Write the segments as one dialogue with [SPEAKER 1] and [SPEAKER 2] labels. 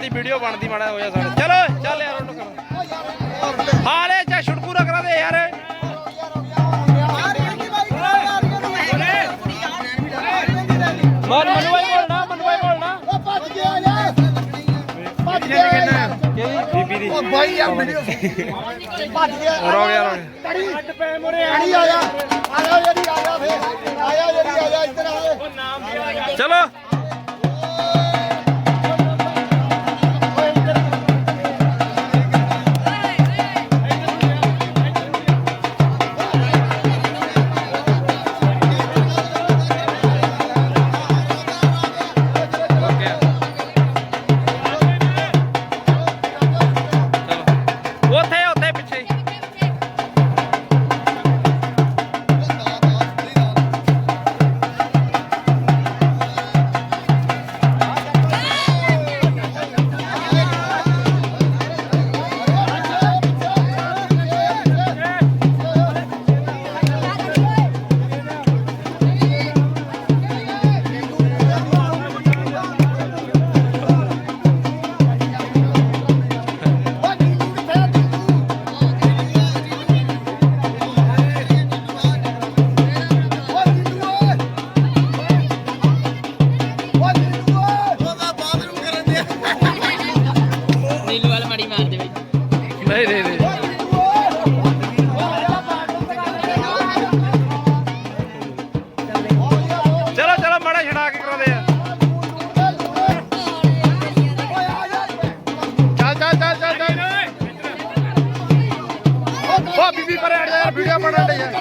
[SPEAKER 1] ਦੀ video ਬਣਦੀ ਮਾੜਾ ਹੋਇਆ ਸਾਡੇ। ਚਲੋ ਚੱਲ ਯਾਰ ਉਹਨੂੰ ਕਰੋ। ਹਾਲੇ ਚਾ ਛੁਟ ਪੂਰਾ ਕਰਾ ਦੇ ਯਾਰ। ਮਨ ਮਨਵਾਈ ਬੋਲਣਾ ਮਨਵਾਈ ਬੋਲਣਾ।
[SPEAKER 2] ਭੱਜ ਗਿਆ ਯਾਰ ਭੱਜ ਗਿਆ ਯਾਰ
[SPEAKER 1] ਬੀਬੀ ਦੀ।
[SPEAKER 2] ਉਹ ਬਾਈ ਯਾਰ ਵੀਡੀਓ ਭੱਜ ਗਿਆ।
[SPEAKER 1] ਰੋ ਗਿਆ ਰੋ ਗਿਆ
[SPEAKER 2] ਕੜੀ ਕੜੀ ਆਇਆ ਆਇਆ ਜਿਹੜੀ ਆਇਆ ਫੇ ਆਇਆ ਜਿਹੜੀ ਆਇਆ ਇੱਧਰ ਆਏ
[SPEAKER 1] ਚਲੋ। ਉਹ ਬੀਬੀ ਪਰੇ ਹਟ ਜਾ ਯਾਰ, ਵੀਡੀਓ ਬਣਾਉਣ ਦੇ ਯਾਰ।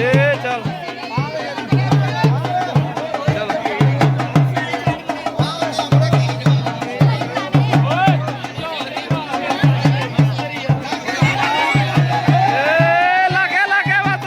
[SPEAKER 1] ਏ ਚੱਲ। ਚੱਲ। ਏ ਲਾਗੇ ਲਾਗੇ ਬਸ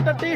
[SPEAKER 1] ఒకటి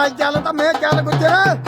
[SPEAKER 1] ਚੱਲ ਚੱਲ ਤਾਂ ਮੈਂ ਚੱਲ ਗੁੱਜਰ।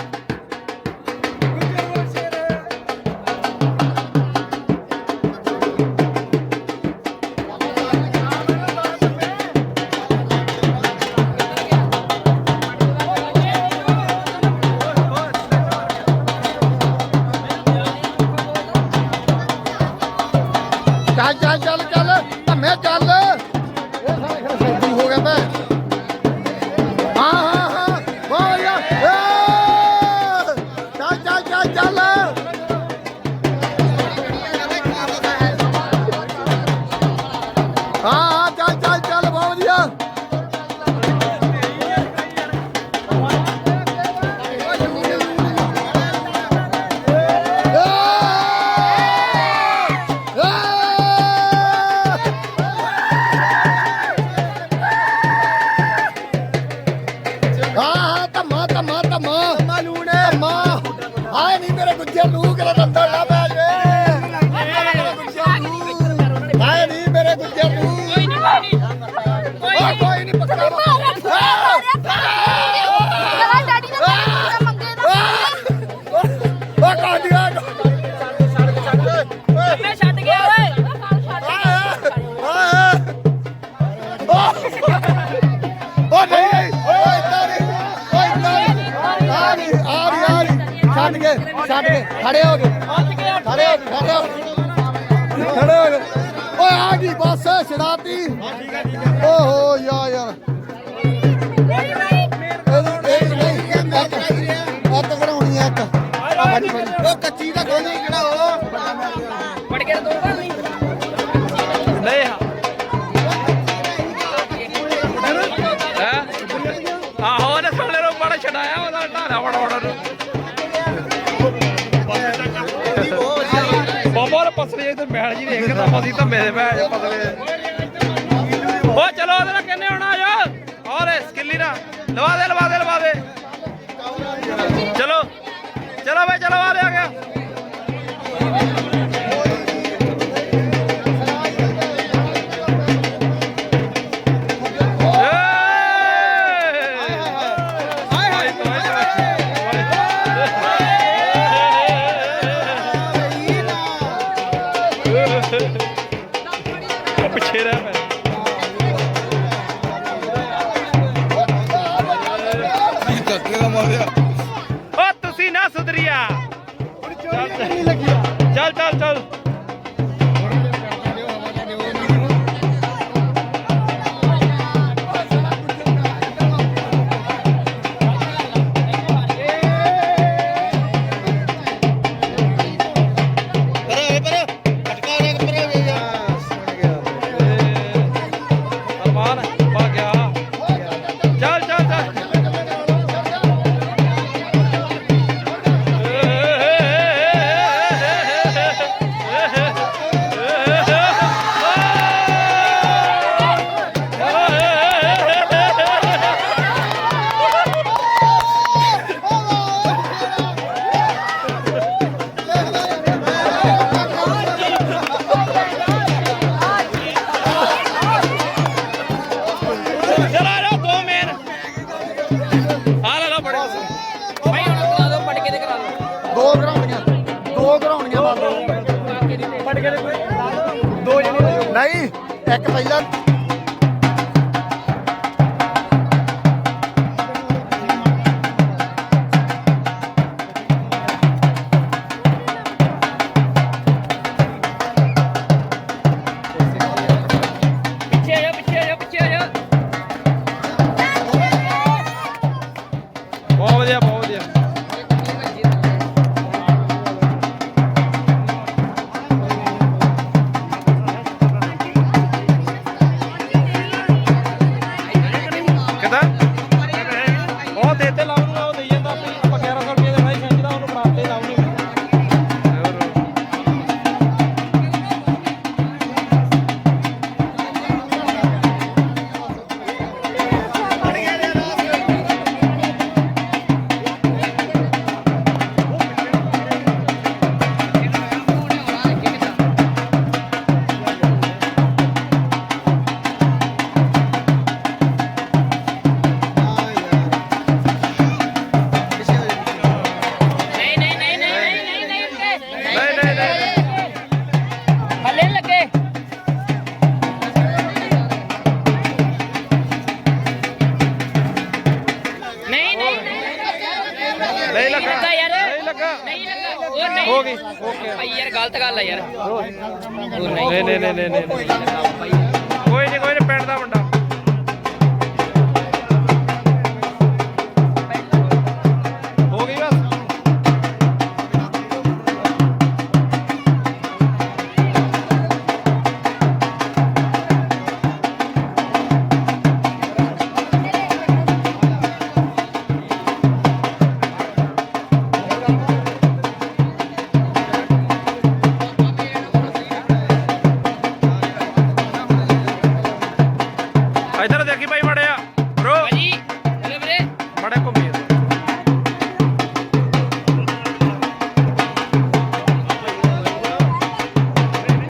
[SPEAKER 1] চল চল ਖੜੇ ਓਏ ਆ ਗਈ ਬੱਸ ਸ਼ਰਾਤੀ ਓਹੋ ਯਾਰ। ਇੱਕਦਮ ਅਸੀਂ ਧੰਮੇ ਦੇ
[SPEAKER 2] ਭੈ ਪਤਲੇ। ਓ ਚਲੋ ਉਹਦੇ ਨਾਲ ਕਿੰਨੇ ਹੋਣਾ ਯਾਰ? ਔਰ ਸਕਿੱਲੀ ਨਾਲ। ਲਵਾ ਦੇ ਲਵਾ ਦੇ ਲਵਾ ਦੇ। ਚਲੋ। ਚਲੋ ਬਈ, ਚਲੋ ਜੀ ਇੱਕ ਪਹਿਲਾਂ
[SPEAKER 3] ਲੱਗਾ। ਨਹੀਂ
[SPEAKER 4] ਲੱਗਾ।
[SPEAKER 3] ਉਹ ਨਹੀਂ।
[SPEAKER 4] ਹੋ ਗਈ। ਓਕੇ।
[SPEAKER 3] ਭਾਈ ਯਾਰ ਗਲਤ ਗੱਲ ਆ ਯਾਰ।
[SPEAKER 4] ਨਹੀਂ। ਨਹੀਂ ਨਹੀਂ ਨਹੀਂ ਕੋਈ ਨਹੀਂ ਕੋਈ ਨਹੀਂ ਪਿੰਡ ਦਾ ਮੁੰਡਾ।